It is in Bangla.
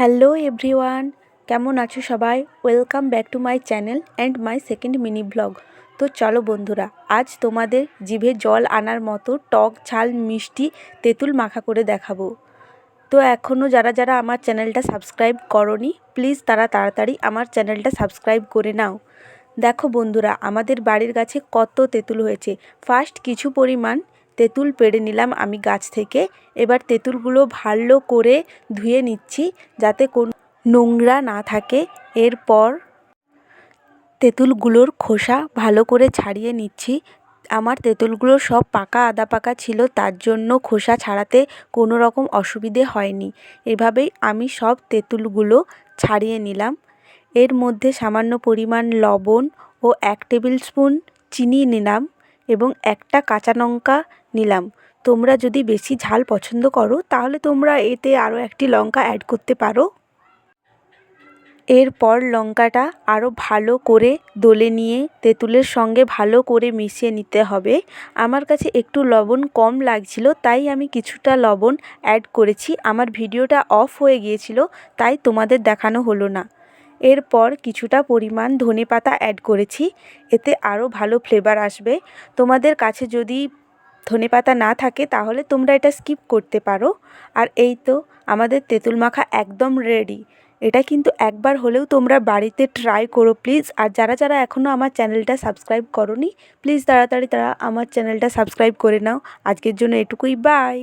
হ্যালো এভরিওয়ান, কেমন আছো সবাই? Welcome back to my channel and my second mini blog তো চলো বন্ধুরা, আজ তোমাদের জিভে জল আনার মতো টক, ঝাল, মিষ্টি তেঁতুল মাখা করে দেখাবো। তো এখনও যারা যারা আমার চ্যানেলটা সাবস্ক্রাইব করনি প্লিজ তারা তাড়াতাড়ি আমার চ্যানেলটা সাবস্ক্রাইব করে নাও। দেখো বন্ধুরা, আমাদের বাড়ির গাছে কত তেঁতুল হয়েছে। ফার্স্ট কিছু পরিমাণ তেঁতুল পেড়ে নিলাম আমি গাছ থেকে। এবার তেঁতুলগুলো ভালো করে ধুয়ে নিচ্ছি যাতে কোনো নোংরা না থাকে। এরপর তেঁতুলগুলোর খোসা ভালো করে ছাড়িয়ে নিচ্ছি। আমার তেঁতুলগুলো সব পাকা আদা পাকা ছিল, তার জন্য খোসা ছাড়াতে কোনো রকম অসুবিধে হয়নি। এভাবেই আমি সব তেঁতুলগুলো ছাড়িয়ে নিলাম। এর মধ্যে সামান্য পরিমাণ লবণ ও এক টেবিল স্পুন চিনি নিলাম। এবং একটা কাঁচা লঙ্কা নিলাম। তোমরা যদি বেশি ঝাল পছন্দ করো, তাহলে তোমরা এতে আরও একটি লঙ্কা অ্যাড করতে পারো। এরপর লঙ্কাটা আরও ভালো করে দলে নিয়ে তেঁতুলের সঙ্গে ভালো করে মিশিয়ে নিতে হবে। আমার কাছে একটু লবণ কম লাগছিল, তাই আমি কিছুটা লবণ অ্যাড করেছি। আমার ভিডিওটা অফ হয়ে গিয়েছিল, তাই তোমাদের দেখানো হলো না। এরপর কিছুটা পরিমাণ ধনে পাতা অ্যাড করেছি। এতে আরও ভালো ফ্লেভার আসবে। তোমাদের কাছে যদি ধনে পাতা না থাকে, তাহলে তোমরা এটা স্কিপ করতে পারো। আর এই তো আমাদের তেঁতুল মাখা একদম রেডি এটা কিন্তু একবার হলেও তোমরা বাড়িতে ট্রাই করো প্লিজ আর যারা যারা এখনও আমার চ্যানেলটা সাবস্ক্রাইব করনি প্লিজ তাড়াতাড়ি তারা আমার চ্যানেলটা সাবস্ক্রাইব করে নাও। আজকের জন্য এটুকুই বাই